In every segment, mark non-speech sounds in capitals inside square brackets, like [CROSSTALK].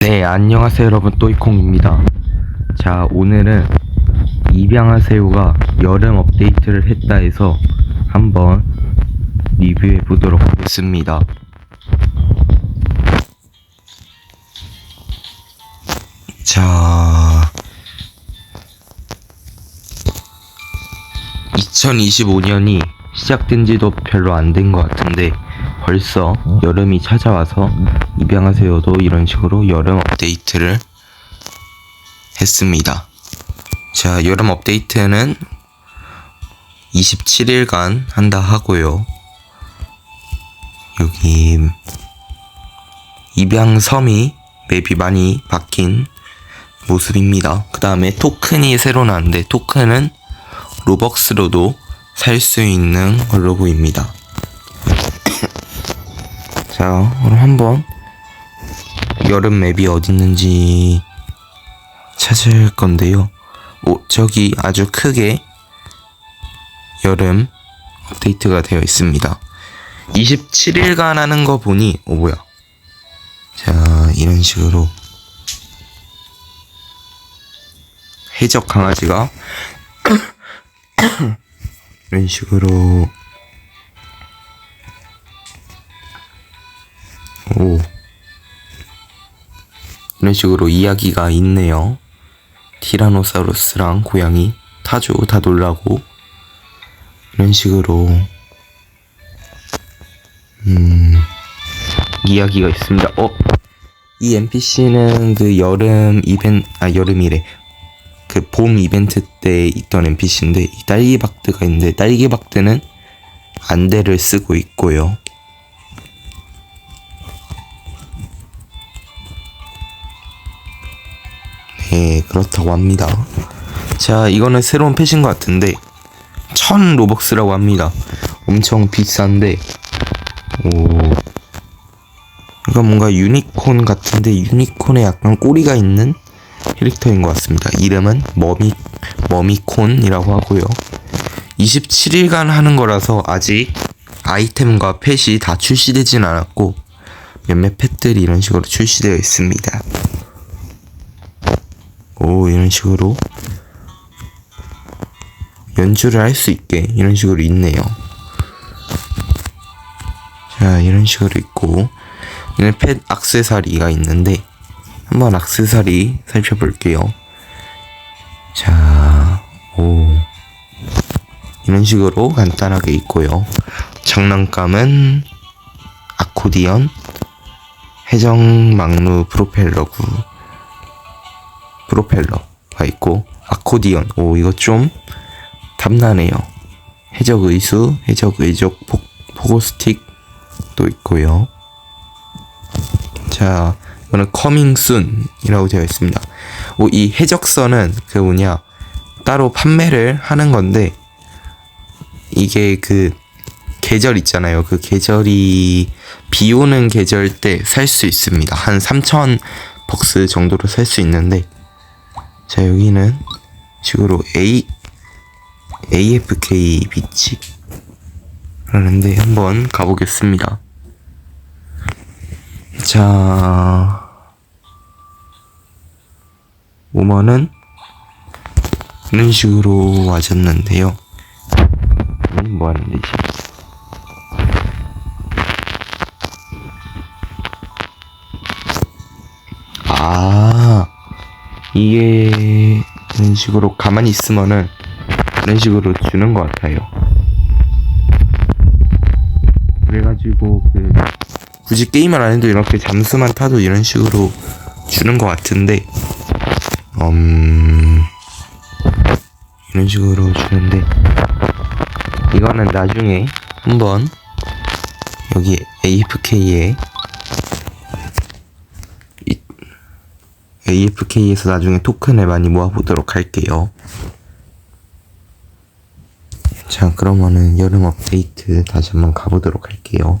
네, 안녕하세요 여러분, 또이콩입니다. 자, 오늘은 입양하세요가 여름 업데이트를 했다 해서 한번 리뷰해 보도록 하겠습니다. 자, 2025년이 시작된 지도 별로 안 된 것 같은데 벌써 여름이 찾아와서 입양하세요도 이런 식으로 여름 업데이트를 했습니다. 자, 여름 업데이트는 27일간 한다 하고요. 여기 입양섬이 맵이 많이 바뀐 모습입니다. 그 다음에 토큰이 새로 나왔는데 토큰은 로벅스로도 살 수 있는 걸로 보입니다. 자, 그럼 한번 여름 맵이 어디 있는지 찾을 건데요. 오, 저기 아주 크게 여름 업데이트가 되어 있습니다. 27일간 하는 거 보니, 오, 뭐야. 자, 이런 식으로 해적 강아지가 [COUGHS] 이런 식으로 이런 식으로 이야기가 있네요. 티라노사우루스랑 고양이 타조 다 놀라고 이런 식으로 음 이야기가 있습니다. 어? 이 NPC는 그 여름 이벤 아 여름이래 그 봄 이벤트 때 있던 NPC인데 이 딸기박드가 있는데 딸기박드는 안대를 쓰고 있고요. 네, 그렇다고 합니다. 자, 이거는 새로운 펫인 것 같은데, 천 로벅스라고 합니다. 엄청 비싼데, 오. 이거 뭔가 유니콘 같은데, 유니콘에 약간 꼬리가 있는 캐릭터인 것 같습니다. 이름은 머미, 머미콘이라고 하고요. 27일간 하는 거라서 아직 아이템과 펫이 다 출시되진 않았고, 몇몇 펫들이 이런 식으로 출시되어 있습니다. 오 이런 식으로 연주를 할 수 있게 이런 식으로 있네요. 자 이런 식으로 있고 얘는 펫 악세사리가 있는데 한번 악세사리 살펴볼게요. 자, 오 이런 식으로 간단하게 있고요. 장난감은 아코디언, 해적 막루 프로펠러구 프로펠러가 있고 아코디언 오 이거 좀 탐나네요 해적 의수 해적 의적 보, 보고 스틱 도 있고요 자 이거는 커밍 순이라고 되어 있습니다 오 이 해적선은 그 뭐냐 따로 판매를 하는 건데 이게 그 계절 있잖아요. 그 계절이 비 오는 계절 때 살 수 있습니다. 한 3,000 벅스 정도로 살 수 있는데 자 여기는 식으로 A AFK 비치 라는데 한번 가보겠습니다. 자 오머는 이런 식으로 와졌는데요. 음, 뭐 하는 데지? 이게 이런 식으로 가만히 있으면은 이런 식으로 주는 것 같아요. 그래가지고 그 굳이 게임을 안 해도 이렇게 잠수만 타도 이런 식으로 주는 것 같은데 음 이런 식으로 주는데 이거는 나중에 한번 여기 AFK에 AFK에서 나중에 토큰을 많이 모아보도록 할게요. 자, 그러면은 여름 업데이트 다시 한번 가보도록 할게요.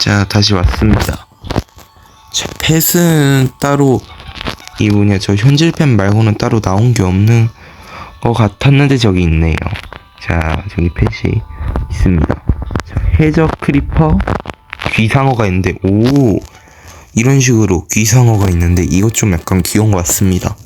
자, 다시 왔습니다. 자, 펫은 따로, 이 뭐냐, 저 현질펜 말고는 따로 나온 게 없는 것 같았는데 저기 있네요. 자, 저기 펫이 있습니다. 자, 해적 크리퍼, 귀상어가 있는데 오 이런 식으로 귀상어가 있는데 이것 좀 약간 귀여운 것 같습니다.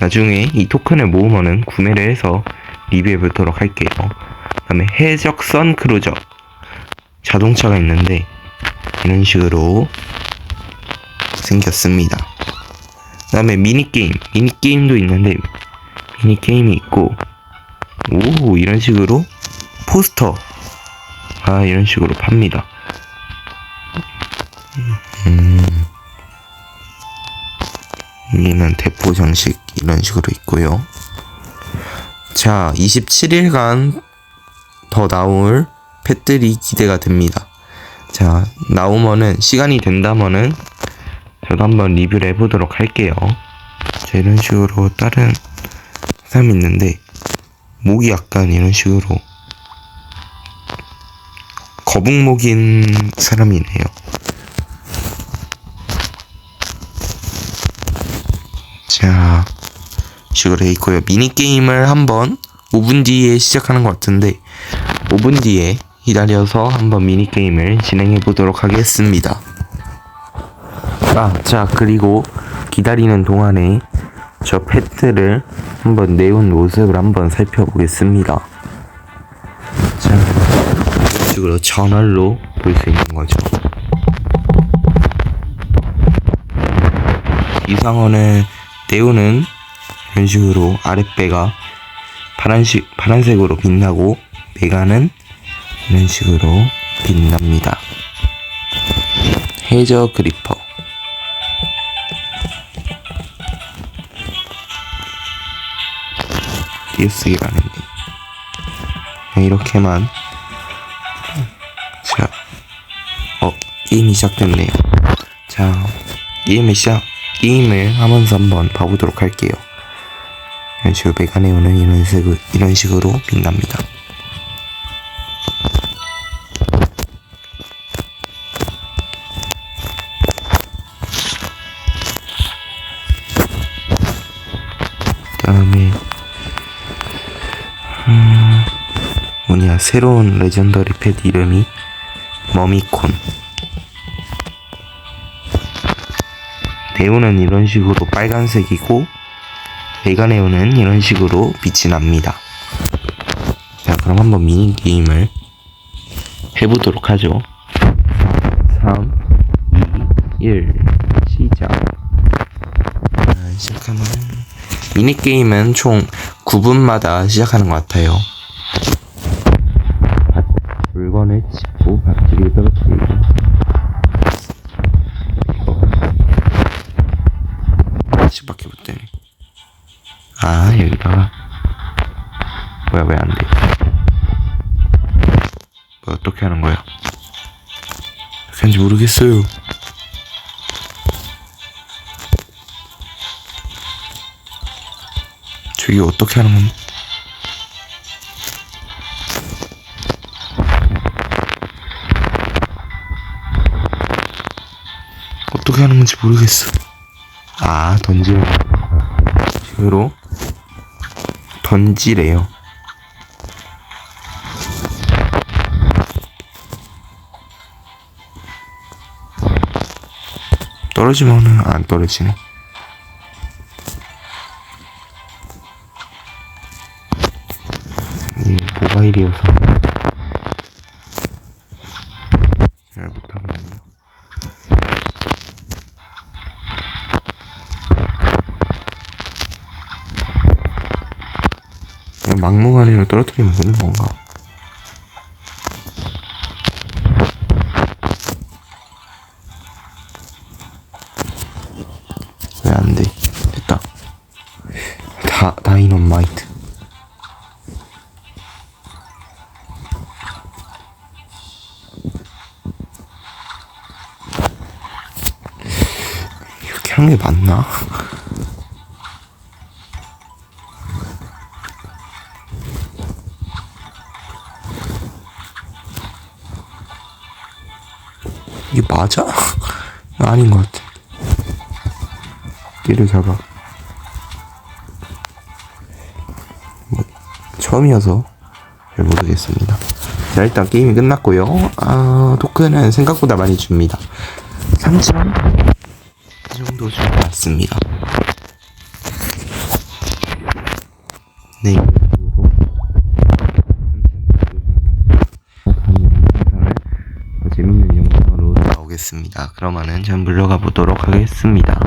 나중에 이 토큰을 모으면은 구매를 해서 리뷰해 보도록 할게요. 그 다음에 해적 선 크루저 자동차가 있는데 이런 식으로 생겼습니다. 그 다음에 미니 게임 미니 게임도 있는데 미니 게임이 있고 오 이런 식으로 포스터 아 이런 식으로 팝니다. 음. 여기는 대포 장식 이런 식으로 있고요. 자, 27일간 더 나올 펫들이 기대가 됩니다. 자, 나오면은 시간이 된다면은 저도 한번 리뷰를 해보도록 할게요. 자, 이런 식으로 다른 사람이 있는데 목이 약간 이런 식으로 거북목인 사람이네요. 자, 식으로 돼 있고요. 미니게임을 한번 5분 뒤에 시작하는 것 같은데 5분 뒤에 기다려서 한번 미니게임을 진행해 보도록 하겠습니다. 아, 자, 그리고 기다리는 동안에 저 펫들을 한번 내온 모습을 한번 살펴보겠습니다. 자, 이런 식으로 전월로 볼 수 있는 거죠. 이상원을 떼우는 이런 식으로 아랫배가 파란색, 파란색으로 빛나고 배가는 이런 식으로 빛납니다. 해저 그리퍼 띄어쓰기 라는데 네, 이렇게만 자, 어 게임이 시작됐네요. 자, 게임을 시작 게임을 하면서 한번 봐보도록 할게요. 이런 식으로 메가네오는 이런 식으로, 이런 식으로 빛납니다. 그다음에 음, 뭐냐 새로운 레전더리 펫 이름이 머미콘. 네오는 이런 식으로 빨간색이고 메가네오는 이런 식으로 빛이 납니다. 자 그럼 한번 미니게임을 해보도록 하죠. 3, 2, 1 시작 자, 시작하면 미니게임은 총 9분마다 시작하는 것 같아요. 밭, 물건을 짚고 밭지를 떨어뜨리고 하나씩 밖에 못 되네. 아, 여기다가. 뭐야, 왜 안 돼? 뭐, 어떻게 하는 거야? 어떻게 하는지 모르겠어요. 저기 어떻게 하는 건? 어떻게 하는 건지 모르겠어. 아, 던지는 식으로 던지래요. 떨어지면은 안 떨어지네. 이 모바일이어서 잘 못하거든요. 그냥 막무가내로 떨어뜨리면 되는 건가? 왜 안 돼? 됐다. 다, 다이너마이트. 이렇게 하는 게 맞나? [LAUGHS] 이게 맞아? [LAUGHS] 아닌 것 같아. 띠를 잡아. 뭐, 처음이어서 잘 모르겠습니다. 자, 일단 게임이 끝났고요. 아, 토큰은 생각보다 많이 줍니다. 3천? 이 정도 줄것 같습니다. 네. 나오겠습니다. 그러면은 전 물러가 보도록 하겠습니다.